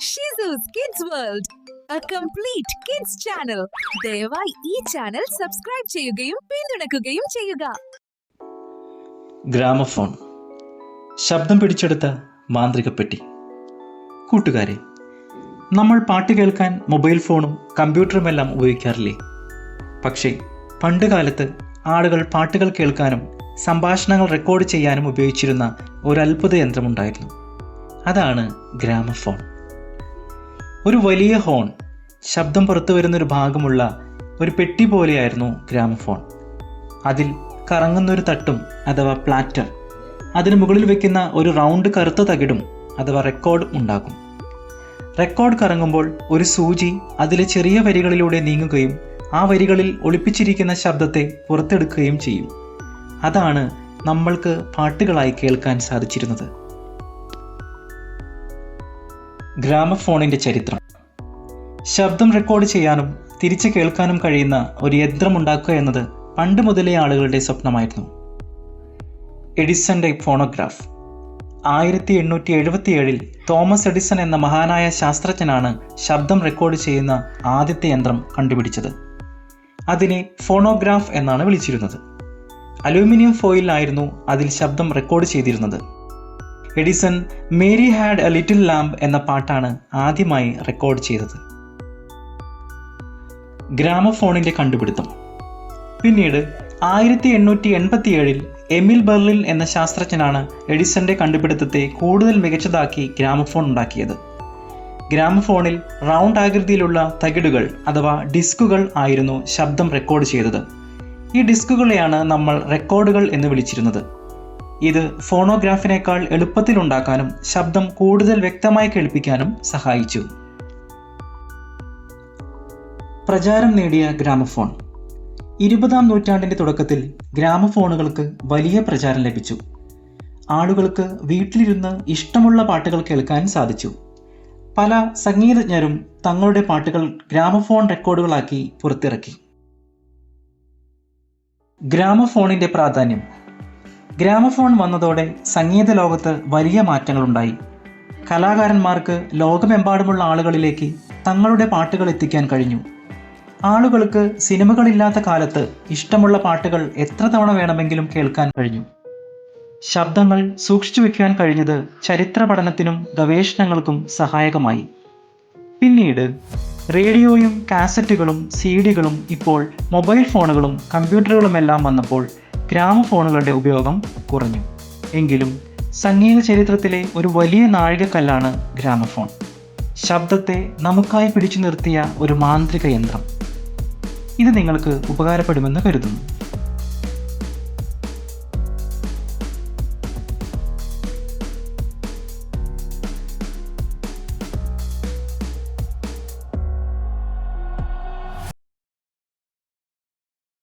Shizu's kids world a complete kids channel ദയവായി ഈ channel subscribe ചെയ്യുകയും പിന്തുണയ്ക്കുകയും ചെയ്യുക. ഗ്രാമഫോൺ. ശബ്ദം പിടിച്ചെടുത്ത മാന്ത്രിക പെട്ടി. കൂട്ടുകാരെ നമ്മൾ പാട്ട് കേൾക്കാൻ മൊബൈൽ ഫോണും കമ്പ്യൂട്ടറുമെല്ലാം ഉപയോഗിക്കാറില്ലേ? പക്ഷേ പണ്ട് കാലത്ത് ആളുകൾ പാട്ടുകൾ കേൾക്കാനും സംഭാഷണങ്ങൾ റെക്കോർഡ് ചെയ്യാനും ഉപയോഗിച്ചിരുന്ന ഒരു അത്ഭുത യന്ത്രമുണ്ടായിരുന്നു. അതാണ് ഗ്രാമഫോൺ. ഒരു വലിയ ഹോൺ ശബ്ദം പുറത്തു വരുന്നൊരു ഭാഗമുള്ള ഒരു പെട്ടി പോലെയായിരുന്നു ഗ്രാമഫോൺ. അതിൽ കറങ്ങുന്നൊരു തട്ടും അഥവാ പ്ലാറ്റർ അതിന് മുകളിൽ വെക്കുന്ന ഒരു റൗണ്ട് കറുത്ത തകിടും അഥവാ റെക്കോർഡ് ഉണ്ടാകും. റെക്കോർഡ് കറങ്ങുമ്പോൾ ഒരു സൂചി അതിലെ ചെറിയ വരികളിലൂടെ നീങ്ങുകയും ആ വരികളിൽ ഒളിപ്പിച്ചിരിക്കുന്ന ശബ്ദത്തെ പുറത്തെടുക്കുകയും ചെയ്യും. അതാണ് നമ്മൾക്ക് പാട്ടുകളായി കേൾക്കാൻ സാധിച്ചിരുന്നത്. ഗ്രാമഫോണിന്റെ ചരിത്രം. ശബ്ദം റെക്കോർഡ് ചെയ്യാനും തിരിച്ചു കേൾക്കാനും കഴിയുന്ന ഒരു യന്ത്രം ഉണ്ടാക്കുക എന്നത് പണ്ട് മുതലേ ആളുകളുടെ സ്വപ്നമായിരുന്നു. എഡിസന്റെ ഫോണോഗ്രാഫ്. ആയിരത്തി എണ്ണൂറ്റി എഴുപത്തിയേഴിൽ തോമസ് എഡിസൺ എന്ന മഹാനായ ശാസ്ത്രജ്ഞനാണ് ശബ്ദം റെക്കോർഡ് ചെയ്യുന്ന ആദ്യത്തെ യന്ത്രം കണ്ടുപിടിച്ചത്. അതിനെ ഫോണോഗ്രാഫ് എന്നാണ് വിളിച്ചിരുന്നത്. അലൂമിനിയം ഫോയിലായിരുന്നു അതിൽ ശബ്ദം റെക്കോർഡ് ചെയ്തിരുന്നത്. Edison Mary had a little lamb എന്ന പാട്ടാണ് ആദ്യമായി റെക്കോർഡ് ചെയ്തത്. ഗ്രാമഫോണിന്റെ കണ്ടുപിടുത്തം. പിന്നീട് ആയിരത്തി എണ്ണൂറ്റി എൺപത്തിയേഴിൽ എമിൽ ബെർലിൻ എന്ന ശാസ്ത്രജ്ഞനാണ് എഡിസന്റെ കണ്ടുപിടുത്തത്തെ കൂടുതൽ മികച്ചതാക്കി ഗ്രാമഫോൺ ഉണ്ടാക്കിയത്. ഗ്രാമഫോണിൽ റൗണ്ട് ആകൃതിയിലുള്ള തകിടുകൾ അഥവാ ഡിസ്കുകൾ ആയിരുന്നു ശബ്ദം റെക്കോർഡ് ചെയ്തത്. ഈ ഡിസ്കുകളെയാണ് നമ്മൾ റെക്കോർഡുകൾ എന്ന് വിളിച്ചിരുന്നത്. ഇത് ഫോണോഗ്രാഫിനേക്കാൾ എളുപ്പത്തിലുണ്ടാക്കാനും ശബ്ദം കൂടുതൽ വ്യക്തമായി കേൾപ്പിക്കാനും സഹായിച്ചു. പ്രചാരം നേടിയ ഗ്രാമഫോൺ. ഇരുപതാം നൂറ്റാണ്ടിന്റെ തുടക്കത്തിൽ ഗ്രാമഫോണുകൾക്ക് വലിയ പ്രചാരം ലഭിച്ചു. ആളുകൾക്ക് വീട്ടിലിരുന്ന് ഇഷ്ടമുള്ള പാട്ടുകൾ കേൾക്കാൻ സാധിച്ചു. പല സംഗീതജ്ഞരും തങ്ങളുടെ പാട്ടുകൾ ഗ്രാമഫോൺ റെക്കോർഡുകളാക്കി പുറത്തിറക്കി. ഗ്രാമഫോണിന്റെ പ്രാധാന്യം ഗ്രാമഫോൺ വന്നതോടെ സംഗീത ലോകത്ത് വലിയ മാറ്റങ്ങളുണ്ടായി. കലാകാരന്മാർക്ക് ലോകമെമ്പാടുമുള്ള ആളുകളിലേക്ക് തങ്ങളുടെ പാട്ടുകൾ എത്തിക്കാൻ കഴിഞ്ഞു. ആളുകൾക്ക് സിനിമകളില്ലാത്ത കാലത്ത് ഇഷ്ടമുള്ള പാട്ടുകൾ എത്ര തവണ വേണമെങ്കിലും കേൾക്കാൻ കഴിഞ്ഞു. ശബ്ദങ്ങൾ സൂക്ഷിച്ചു വയ്ക്കാൻ കഴിഞ്ഞത് ചരിത്ര പഠനത്തിനും ഗവേഷണങ്ങൾക്കും സഹായകമായി. പിന്നീട് റേഡിയോയും കാസറ്റുകളും സി ഡികളും ഇപ്പോൾ മൊബൈൽ ഫോണുകളും കമ്പ്യൂട്ടറുകളുമെല്ലാം വന്നപ്പോൾ ഗ്രാമഫോണുകളുടെ ഉപയോഗം കുറഞ്ഞു. എങ്കിലും സംഗീത ചരിത്രത്തിലെ ഒരു വലിയ നാഴികക്കല്ലാണ് ഗ്രാമഫോൺ. ശബ്ദത്തെ നമുക്കായി പിടിച്ചു നിർത്തിയ ഒരു മാന്ത്രിക യന്ത്രം. ഇത് നിങ്ങൾക്ക് ഉപകാരപ്പെടുമെന്ന് കരുതുന്നു.